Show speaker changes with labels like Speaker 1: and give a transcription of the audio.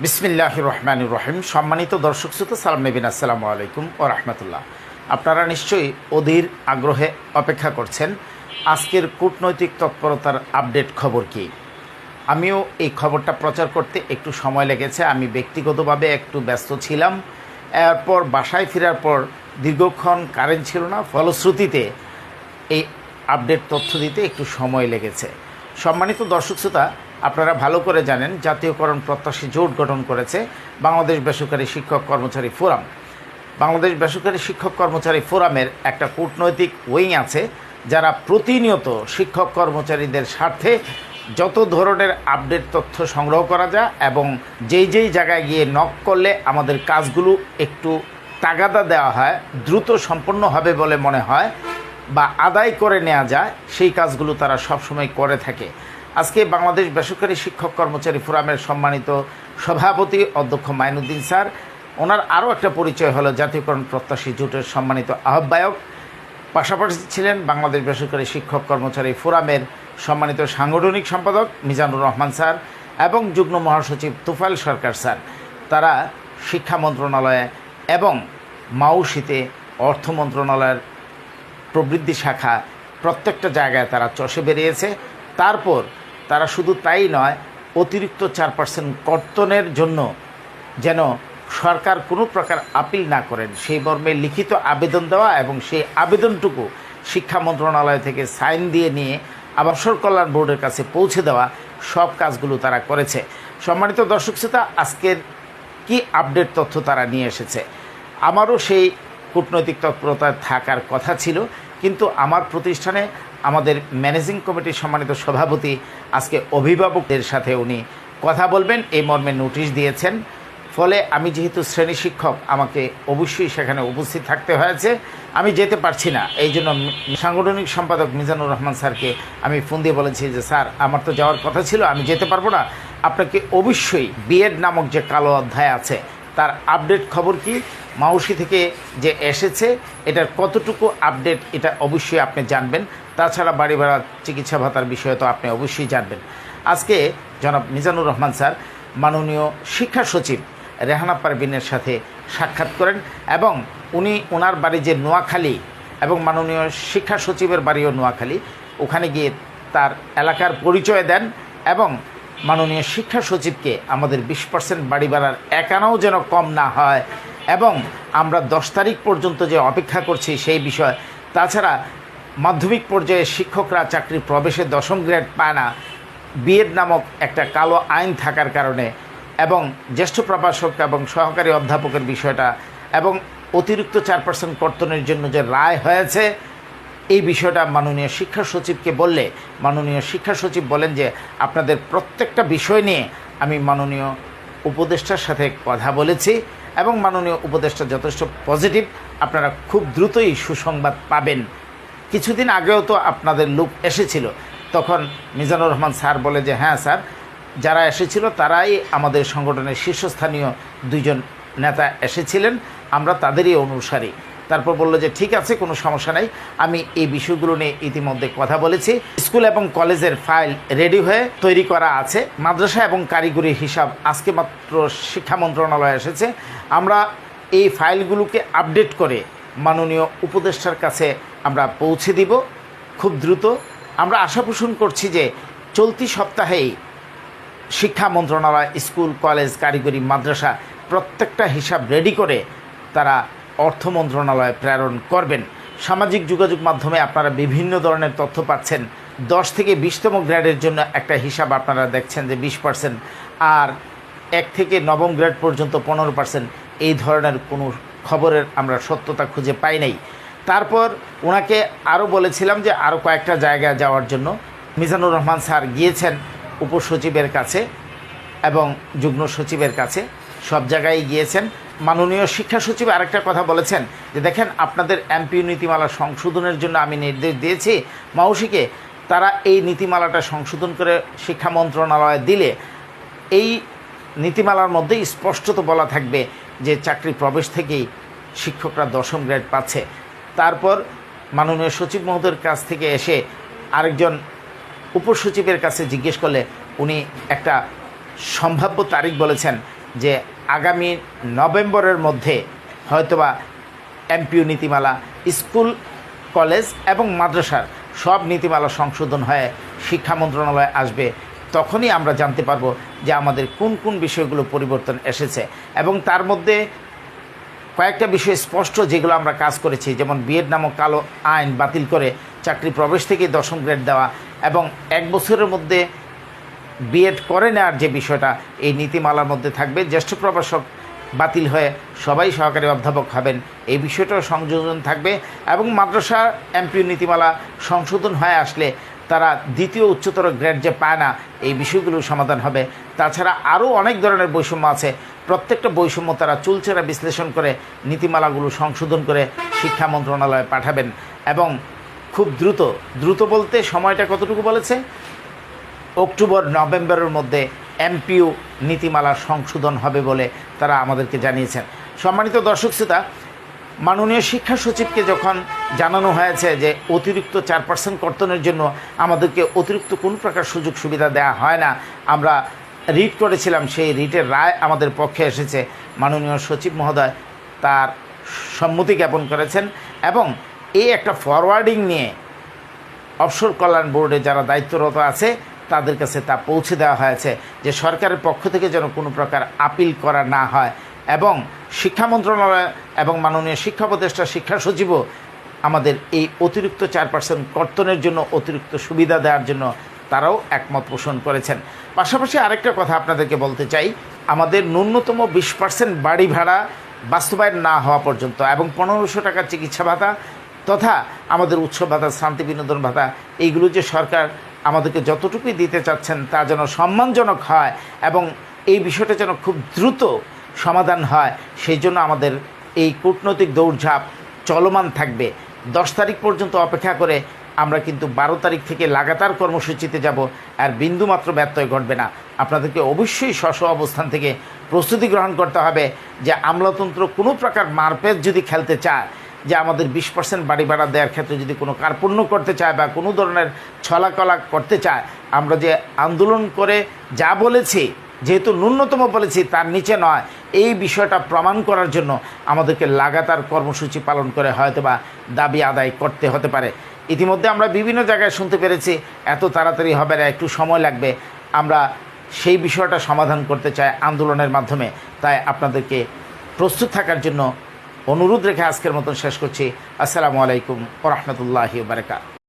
Speaker 1: বিসমিল্লাহ রহমান রহিম সম্মানিত দর্শক শ্রোতা, সালাম নবীন আসসালামু আলাইকুম ও রহমতুল্লাহ। আপনারা নিশ্চয়ই অধীর আগ্রহে অপেক্ষা করছেন। আজকের কূটনৈতিক তৎপরতার আপডেট খবর কী? আমিও এই খবরটা প্রচার করতে একটু সময় লেগেছে। আমি ব্যক্তিগতভাবে একটু ব্যস্ত ছিলাম। এরপর বাসায় ফেরার পর দীর্ঘক্ষণ কারেন্ট ছিল না। ফলশ্রুতিতে এই আপডেট তথ্য দিতে একটু সময় লেগেছে। সম্মানিত দর্শক শ্রোতা আপনারা ভালো করে জানেন, জাতীয়করণ প্রত্যাশী জোট গঠন করেছে বাংলাদেশ বেসরকারি শিক্ষক কর্মচারী ফোরাম। বাংলাদেশ বেসরকারি শিক্ষক কর্মচারী ফোরামের একটা কূটনৈতিক উইং আছে, যারা প্রতিনিয়ত শিক্ষক কর্মচারীদের স্বার্থে যত ধরনের আপডেট তথ্য সংগ্রহ করা যায় এবং যেই যেই জায়গায় গিয়ে নক করলে আমাদের কাজগুলো একটু তাগাদা দেওয়া হয়, দ্রুত সম্পন্ন হবে বলে মনে হয় বা আদায় করে নেওয়া যায়, সেই কাজগুলো তারা সবসময় করে থাকে। আজকে বাংলাদেশ বেসরকারি শিক্ষক কর্মচারী ফোরামের সম্মানিত সভাপতি অধ্যক্ষ মাইনুদ্দিন স্যার। ওনার আরও একটা পরিচয় হলো, জাতীয়করণ প্রত্যাশী জোটের সম্মানিত আহ্বায়ক। পাশাপাশি ছিলেন বাংলাদেশ বেসরকারি শিক্ষক কর্মচারী ফোরামের সম্মানিত সাংগঠনিক সম্পাদক মিজানুর রহমান স্যার এবং যুগ্ম মহাসচিব তুফাইল সরকার স্যার। তারা শিক্ষা মন্ত্রণালয়ে এবং মাউসিতে অর্থ মন্ত্রণালয়ের প্রবৃদ্ধি শাখা প্রত্যেকটা জায়গায় তারা চষে বেরিয়েছে। তারপর তারা শুধু তাই নয়, অতিরিক্ত চার পার্সেন্ট কর্তনের জন্য যেন সরকার কোনো প্রকার আপিল না করেন। সেই মর্মে লিখিত আবেদন দেওয়া এবং সেই আবেদনটুকু শিক্ষা মন্ত্রণালয় থেকে সাইন দিয়ে নিয়ে আবাসর কল্যাণ বোর্ডের কাছে পৌঁছে দেওয়া সব কাজগুলো তারা করেছে। সম্মানিত দর্শক শ্রোতা, আজকের কি আপডেট তথ্য তারা নিয়ে এসেছে? আমারও সেই কূটনৈতিক তৎপরতা থাকার কথা ছিল। কিন্তু আমার প্রতিষ্ঠানে আমাদের ম্যানেজিং কমিটির সম্মানিত সভাপতি আজকে অভিভাবকদের সাথে উনি কথা বলবেন, এই মর্মে নোটিশ দিয়েছেন। ফলে আমি যেহেতু শ্রেণি শিক্ষক, আমাকে অবশ্যই সেখানে উপস্থিত থাকতে হয়েছে। আমি যেতে পারছি না। এই জন্য সাংগঠনিক সম্পাদক মিজানুর রহমান স্যারকে আমি ফোন দিয়ে বলেছি যে, স্যার, আমার তো যাওয়ার কথা ছিল, আমি যেতে পারব না। আপনাকে অবশ্যই বিএড নামক যে কালো অধ্যায় আছে তার আপডেট খবর কি? মাউসি থেকে যে এসেছে, এটার কতটুকু আপডেট এটা অবশ্যই আপনি জানবেন। তাছাড়া বাড়ি ভাড়া, চিকিৎসা ভাতার বিষয়ে তো আপনি অবশ্যই জানবেন। আজকে জনাব মিজানুর রহমান স্যার মাননীয় শিক্ষা সচিব রেহানা পারবিনের সাথে সাক্ষাৎ করেন এবং উনি ওনার বাড়ি যে নোয়াখালী এবং মাননীয় শিক্ষা সচিবের বাড়িও নোয়াখালী, ওখানে গিয়ে তার এলাকার পরিচয় দেন এবং মাননীয় শিক্ষা সচিবকে আমাদের বিশ পার্সেন্ট বাড়ি বাড়ার একানাও যেন কম না হয় এবং আমরা দশ তারিখ পর্যন্ত যে অপেক্ষা করছি সেই বিষয়, তাছাড়া মাধ্যমিক পর্যায়ে শিক্ষকরা চাকরি প্রবেশে দশম গ্রেড পায় না। বিএড নামক একটা কালো আইন থাকার কারণে এবং জ্যেষ্ঠ প্রভাষক এবং সহকারী অধ্যাপকের বিষয়টা এবং অতিরিক্ত চার পার্সেন্ট কর্তনের জন্য যে রায় হয়েছে এই বিষয়টা মাননীয় শিক্ষা সচিবকে বললে, মাননীয় শিক্ষা সচিব বলেন যে, আপনাদের প্রত্যেকটা বিষয় নিয়ে আমি মাননীয় উপদেষ্টার সাথে কথা বলেছি এবং মাননীয় উপদেষ্টা যথেষ্ট পজিটিভ আপনারা খুব দ্রুতই সুসংবাদ পাবেন। কিছুদিন আগেও তো আপনাদের লোক এসেছিল। তখন মিজানুর রহমান স্যার বলে যে হ্যাঁ স্যার, যারা এসেছিল তারাই আমাদের সংগঠনের শীর্ষস্থানীয় দুইজন নেতা এসেছিলেন। আমরা তাদেরই অনুসারী। তারপর বলল যে, ঠিক আছে, কোনো সমস্যা নাই। আমি এই বিষয়গুলো নিয়ে ইতিমধ্যে কথা বলেছি। স্কুল এবং কলেজের ফাইল রেডি হয়ে তৈরি করা আছে। মাদ্রাসা এবং কারিগরি হিসাব আজকে মাত্র শিক্ষা মন্ত্রণালয়ে এসেছে। আমরা এই ফাইলগুলোকে আপডেট করে মাননীয় উপদেষ্টার কাছে আমরা পৌঁছে দিব খুব দ্রুত। আমরা আশা পোষণ করছি যে, চলতি সপ্তাহেই শিক্ষা মন্ত্রণালয়, স্কুল, কলেজ, কারিগরি, মাদ্রাসা প্রত্যেকটা হিসাব রেডি করে তারা অর্থ মন্ত্রণালয়ে প্রেরণ করবেন। সামাজিক যোগাযোগ মাধ্যমে আপনারা বিভিন্ন ধরনের তথ্য পাচ্ছেন। দশ থেকে বিশতম গ্রেডের জন্য একটা হিসাব আপনারা দেখছেন যে বিশ পার্সেন্ট আর এক থেকে নবম গ্রেড পর্যন্ত পনেরো পার্সেন্ট। এই ধরনের কোনো খবরের আমরা সত্যতা খুঁজে পাই নাই। তারপর ওনাকে আরও বলেছিলাম যে আরও কয়েকটা জায়গায় যাওয়ার জন্য। মিজানুর রহমান স্যার গিয়েছেন উপসচিবের কাছে এবং যুগ্ম সচিবের কাছে। সব জায়গায় গিয়েছেন। মাননীয় শিক্ষা সচিব আরেকটা কথা বলেছেন যে দেখেন, আপনাদের এমপি নীতিমালা সংশোধনের জন্য আমি নির্দেশ দিয়েছি। মাউসিকে, তারা এই নীতিমালাটা সংশোধন করে শিক্ষা মন্ত্রণালয়ে দিলে এই নীতিমালার মধ্যেই স্পষ্টত বলা থাকবে যে চাকরি প্রবেশ থেকেই শিক্ষকরা দশম গ্রেড পাচ্ছে। তারপর মাননীয় সচিব মহোদয়ের কাছ থেকে এসে আরেকজন উপসচিবের কাছে জিজ্ঞেস করলে উনি একটা সম্ভাব্য তারিখ বলেছেন যে আগামী নভেম্বরের মধ্যে হয়তোবা এমপিও নীতিমালা, স্কুল, কলেজ এবং মাদ্রাসার সব নীতিমালা সংশোধন হয়ে শিক্ষা মন্ত্রণালয়ে আসবে, তখনই আমরা জানতে পারব যে আমাদের কোন কোন বিষয়গুলো পরিবর্তন এসেছে। এবং তার মধ্যে কয়েকটা বিষয় স্পষ্ট যেগুলো আমরা কাজ করেছি, যেমন বিএড নামক কালো আইন বাতিল করে চাকরি প্রবেশ থেকে দশম গ্রেড দেওয়া এবং এক বছরের মধ্যে বিএড করে নেওয়ার যে বিষয়টা, এই নীতিমালার মধ্যে থাকবে। জ্যেষ্ঠ প্রভাষক বাতিল হয়ে সবাই সহকারী অধ্যাপক হবেন, এই বিষয়টাও সংযোজন থাকবে এবং মাদ্রাসা এমপিউ নীতিমালা সংশোধন হয়ে আসলে তারা দ্বিতীয় উচ্চতর গ্রেড যে পায় না, এই বিষয়গুলো সমাধান হবে। তাছাড়া আরও অনেক ধরনের বৈষম্য আছে। প্রত্যেকটা বৈষম্য তারা চুলচেরা বিশ্লেষণ করে নীতিমালাগুলো সংশোধন করে শিক্ষা মন্ত্রণালয়ে পাঠাবেন এবং খুব দ্রুত দ্রুত বলতে সময়টা কতটুকু বলেছে? অক্টোবর, নভেম্বরের মধ্যে এমপিও নীতিমালা সংশোধন হবে বলে তারা আমাদেরকে জানিয়েছেন। সম্মানিত দর্শক শ্রোতা, মাননীয় শিক্ষা সচিবকে যখন জানানো হয়েছে যে অতিরিক্ত চার পার্সেন্ট কর্তনের জন্য আমাদেরকে অতিরিক্ত কোনো প্রকার সুযোগ সুবিধা দেওয়া হয় না, আমরা রিট করেছিলাম, সেই রিটের রায় আমাদের পক্ষে এসেছে। মাননীয় সচিব মহোদয় তার সম্মতি জ্ঞাপন করেছেন এবং এই একটা ফরওয়ার্ডিং নিয়ে অবসর কল্যাণ বোর্ডে যারা দায়িত্বরত আছে তাদের কাছে তা পৌঁছে দেওয়া হয়েছে যে সরকারের পক্ষ থেকে যেন কোনো প্রকার আপিল করা না হয়। এবং শিক্ষা মন্ত্রণালয় এবং মাননীয় শিক্ষা উপদেষ্টা, শিক্ষা সচিবও আমাদের এই অতিরিক্ত চার পার্সেন্ট কর্তনের জন্য অতিরিক্ত সুবিধা দেওয়ার জন্য তারাও একমত পোষণ করেছেন। পাশাপাশি আরেকটা কথা আপনাদেরকে বলতে চাই, আমাদের ন্যূনতম বিশ পার্সেন্ট বাড়ি ভাড়া বাস্তবায়ন না হওয়া পর্যন্ত এবং পনেরোশো টাকার চিকিৎসা ভাতা তথা আমাদের উৎসব ভাতা, শান্তি বিনোদন ভাতা, এইগুলো যে সরকার আমাদেরকে যতটুকুই দিতে চাচ্ছেন তা যেন সম্মানজনক হয় এবং এই বিষয়টা যেন খুব দ্রুত সমাধান হয়, সেই জন্য আমাদের এই কূটনৈতিক দৌড়ঝাঁপ চলমান থাকবে। দশ তারিখ পর্যন্ত অপেক্ষা করে আমরা কিন্তু বারো তারিখ থেকে লাগাতার কর্মসূচিতে যাব, আর বিন্দুমাত্র ব্যত্যয় ঘটবে না। আপনাদেরকে অবশ্যই স্ব অবস্থান থেকে প্রস্তুতি গ্রহণ করতে হবে যে আমলাতন্ত্র কোনো প্রকার মারপেট যদি খেলতে চায় যে আমাদের বিশ পার্সেন্ট বাড়ি ভাড়া দেওয়ার ক্ষেত্রে যদি কোনো কার্পণ্য করতে চায় বা কোনো ধরনের ছলাকলা করতে চায়, আমরা যে আন্দোলন করে যা বলেছি, যেহেতু ন্যূনতম বলেছি, তার নিচে নয়। এই বিষয়টা প্রমাণ করার জন্য আমাদেরকে লাগাতার কর্মসূচি পালন করে হয়তোবা দাবি আদায় করতে হতে পারে। ইতিমধ্যে আমরা বিভিন্ন জায়গায় শুনতে পেরেছি, এত তাড়াতাড়ি হবে না, একটু সময় লাগবে। আমরা সেই বিষয়টা সমাধান করতে চাই আন্দোলনের মাধ্যমে। তাই আপনাদেরকে প্রস্তুত থাকার জন্য অনুরোধ রেখে আজকের মতন শেষ করছি। আসসালামু আলাইকুম ও রহমতুল্লাহি বারকাত